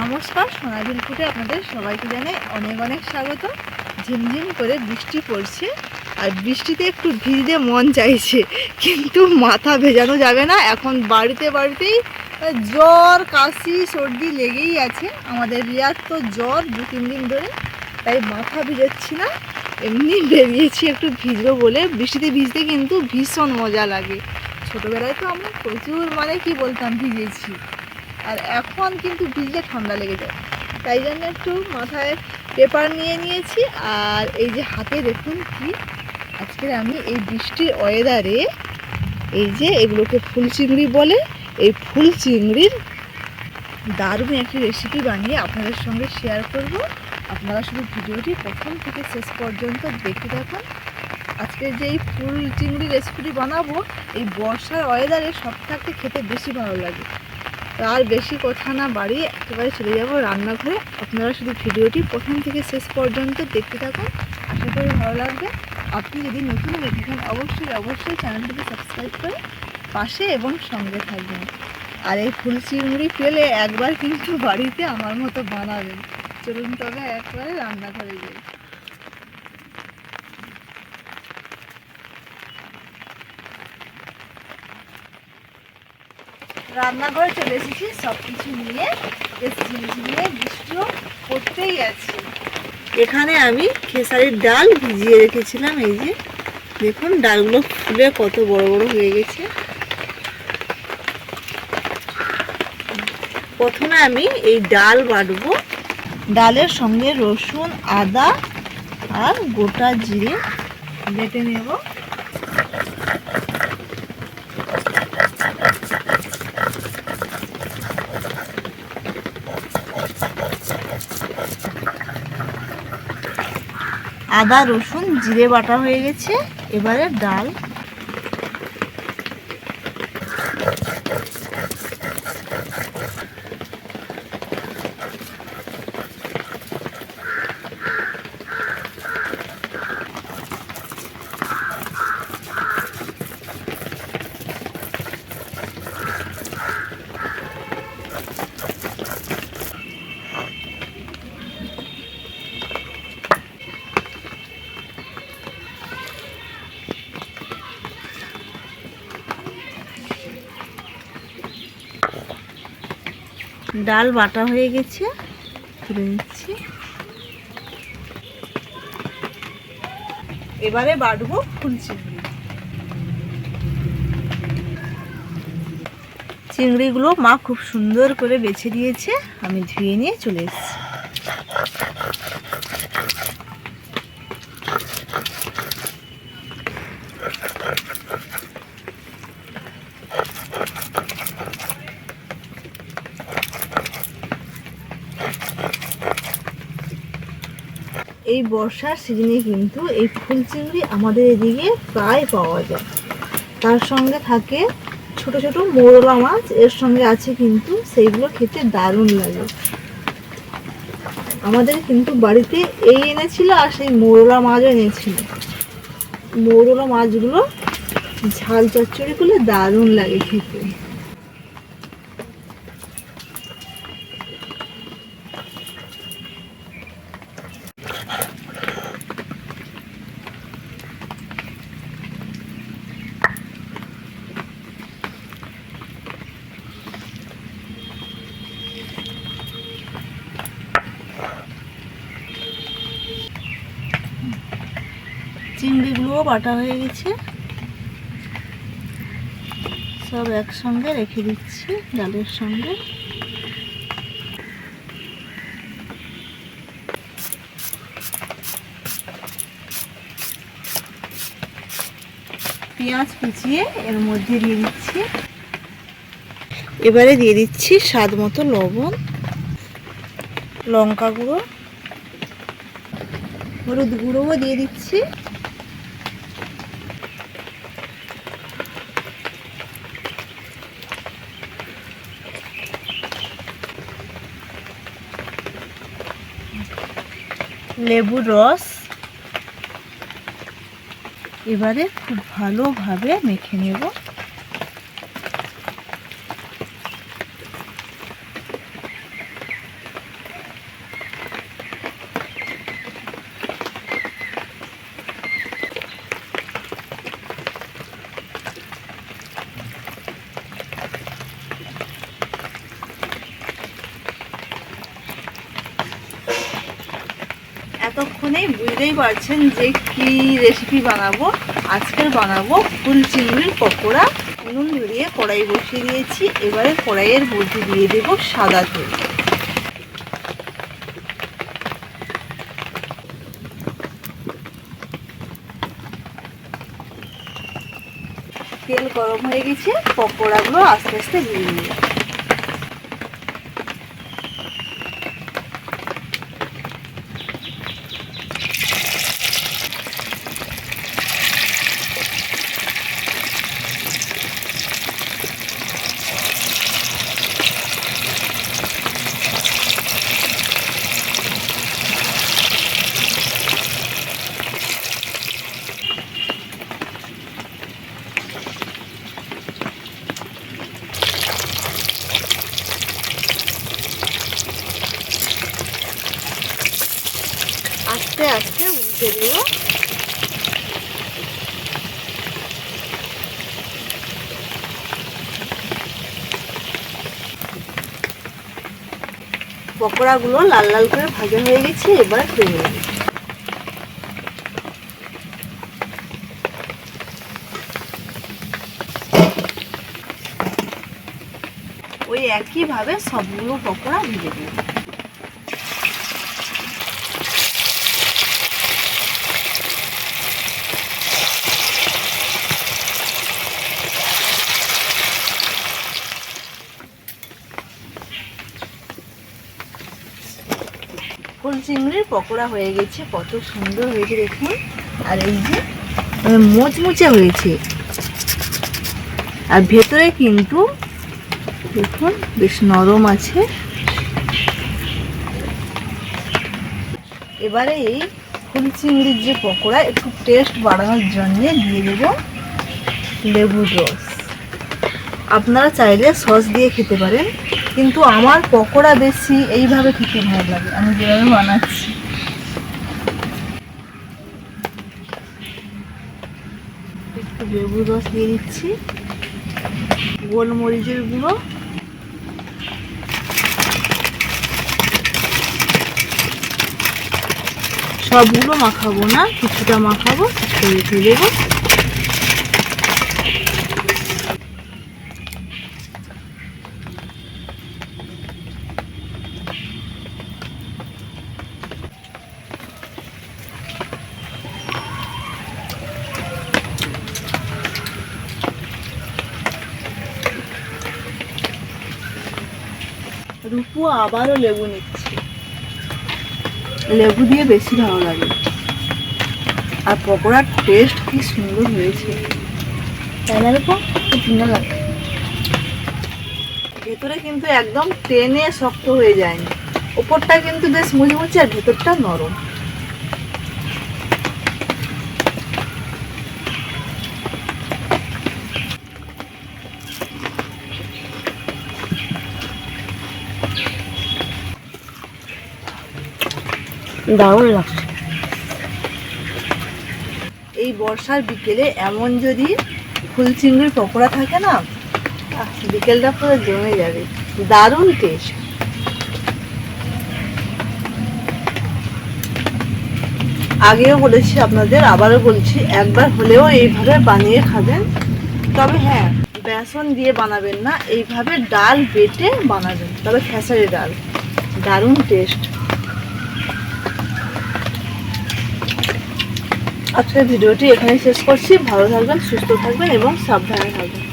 নমস্কার, সোনাঝুল ফুটে আপনাদের সবাইকে জানাই অনেক অনেক স্বাগত। ঝিমঝিম করে বৃষ্টি পড়ছে, আর বৃষ্টিতে একটু ভিজতে মন চাইছে, কিন্তু মাথা ভেজানো যাবে না। এখন বাড়িতে বাড়িতেই জ্বর, কাশি, সর্দি লেগেই আছে। আমাদের রিয়ার তো জ্বর দু, তিন দিন ধরে, তাই মাথা ভিজাচ্ছি না। এমনি বেরিয়েছি একটু ভিজবো বলে। বৃষ্টিতে ভিজতে কিন্তু ভীষণ মজা লাগে। ছোটোবেলায় তো আমরা প্রচুর মানে কি বলতাম, ভিজেছি। আর এখন কিন্তু ভিজলে ঠান্ডা লেগে যায়। তাই জন্য একটু মাথায় পেপার নিয়ে নিয়েছি আর এই যে হাতে দেখুন কি, আজকে আমি এই বৃষ্টির ওয়েদারে এই যে এগুলোকে ফুল চিংড়ি বলে, এই ফুল চিংড়ির দারুণ একটি রেসিপি বানিয়ে আপনাদের সঙ্গে শেয়ার করব। আপনারা শুধু ভিডিওটি প্রথম থেকে শেষ পর্যন্ত দেখতে থাকুন। আজকে যে এই ফুল চিংড়ি রেসিপিটি বানাবো, এই বর্ষার ওয়েদারে সব থাকতে খেতে বেশি ভালো লাগে। আর বেশি কথা না বাড়িয়ে একেবারে চলে যাব রান্নাঘরে। আপনারা শুধু ভিডিওটি প্রথম থেকে শেষ পর্যন্ত দেখতে থাকুন। আশা করি ভালো লাগবে। আপনি যদি নতুন থাকেন, অবশ্যই অবশ্যই চ্যানেলটিকে সাবস্ক্রাইব করে পাশে এবং সঙ্গে থাকবেন। আর এই ফুল চিংড়ি পেলে একবার কিন্তু বাড়িতে আমার মতো বানাবেন। চলুন তবে একবারে রান্নাঘরে যাই। রান্নাঘরে চলে এসেছি। সব কিছু নিয়ে, বেশ ঝিমঝিমিয়ে বৃষ্টিও পড়তেই আছে। এখানে আমি খেসারির ডাল ভিজিয়ে রেখেছিলাম, এই যে। দেখুন, ডালগুলো ফুলে কত বড় বড় হয়ে গেছে। প্রথমে আমি এই ডাল বাটবো। ডালের সঙ্গে রসুন, আদা আর গোটা জিরে বেটে নেব। আদা রসুন জিরে বাটা হয়ে গেছে। এবারে ডাল ডাল বাটা হয়ে গেছে। তুলে নিচ্ছি। এবারে বাটবো ফুল চিংড়ি চিংড়িগুলো মা খুব সুন্দর করে বেছে দিয়েছে। আমি ধুয়ে নিয়ে চলে এসেছি। এই বর্ষার সিজনে কিন্তু এই ফুল চিংড়ি আমাদের এদিকে প্রায় পাওয়া যায়। তার সঙ্গে থাকে ছোট ছোট মোরলা মাছ, এর সঙ্গে আছে কিন্তু সেইগুলো খেতে দারুণ লাগে। আমাদের কিন্তু বাড়িতে এই এনেছিল আর সেই মোরলা মাছও এনেছিল। মোরলা মাছগুলো ঝাল চচ্চড়ি করলে দারুণ লাগে খেতে। চিংড়িগুলোও বাটা হয়ে গেছে। সব একসঙ্গে রেখে দিচ্ছি ডালের সঙ্গে। পেঁয়াজ কুচিয়ে এর মধ্যে দিয়ে দিচ্ছি। এবারে দিয়ে দিচ্ছি স্বাদ মতো লবণ, লঙ্কা গুঁড়ো, হলুদ গুঁড়োও দিয়ে দিচ্ছি। লেবুর রস। এবারে খুব ভালোভাবে মেখে নেব। এতক্ষণেই বুঝতেই পারছেন যে কি রেসিপি বানাবো। আজকের বানাবো ফুল চিংড়ির পকোড়া। নুন ধরিয়ে কড়াই বসিয়ে দিয়েছি। এবারে কড়াইয়ের মধ্যে দিয়ে দেব সাদা তেল। তেল গরম হয়ে গেছে। পকোড়াগুলো আস্তে আস্তে দিয়ে দেবো আস্তে আস্তে উল্টে দেব পকোড়াগুলো লাল লাল করে ভাজা হয়ে গেছে, এবার তুলে নেব। ওই একইভাবে সবগুলো পকোড়া ভেজে দেবো চিংড়ির পকোড়া হয়ে গেছে, কত সুন্দর হয়েছে দেখুন। আর এই যে মানে মোচমুচে হয়েছে। আর ভেতরে কিন্তু দেখুন, বেশ নরম আছে। এবারে এই চিংড়ির যে পকোড়া, একটু টেস্ট বাড়ানোর জন্য দিয়ে দেবো লেবুর রস। আপনারা চাইলে সস দিয়ে খেতে পারেন। কিন্তু আমার পকোড়া বেশি এইভাবে খেতে ভালো লাগে। আমি যেভাবে বানাচ্ছি। একটু লেবুর রস দিয়ে দিচ্ছি। গোলমরিচের গুঁড়ো। সবগুলো মাখাবো না, কিছুটা মাখাবো রেখে দেবো। রূপু আবারও লেবু নিচ্ছে। লেবু দিয়ে বেশি ভালো লাগে। আর পকোড়ার টেস্ট কি সুন্দর হয়েছে। তাই না খুব সুন্দর লাগে ভেতরে কিন্তু একদম টেনে শক্ত হয়ে যায়নি। ওপরটা কিন্তু বেশ মুচমুচে আর ভেতরটা নরম। দারুণ লাগছে। এই বর্ষার বিকেলে এমন যদি ফুল চিংড়ির পকোড়া থাকে না বিকেলটা পুরো জমে যাবে। দারুণ টেস্ট আগেও বলেছি আপনাদের, আবারও বলছি, একবার হলেও এইভাবে বানিয়ে খাবেন। তবে হ্যাঁ বেসন দিয়ে বানাবেন না, এইভাবে ডাল বেটে বানাবেন। তবে খেসারি ডাল। দারুণ টেস্ট আজকের ভিডিওটি এখানে শেষ করছি। ভালো থাকবেন সুস্থ থাকবেন এবং সাবধানে থাকবেন।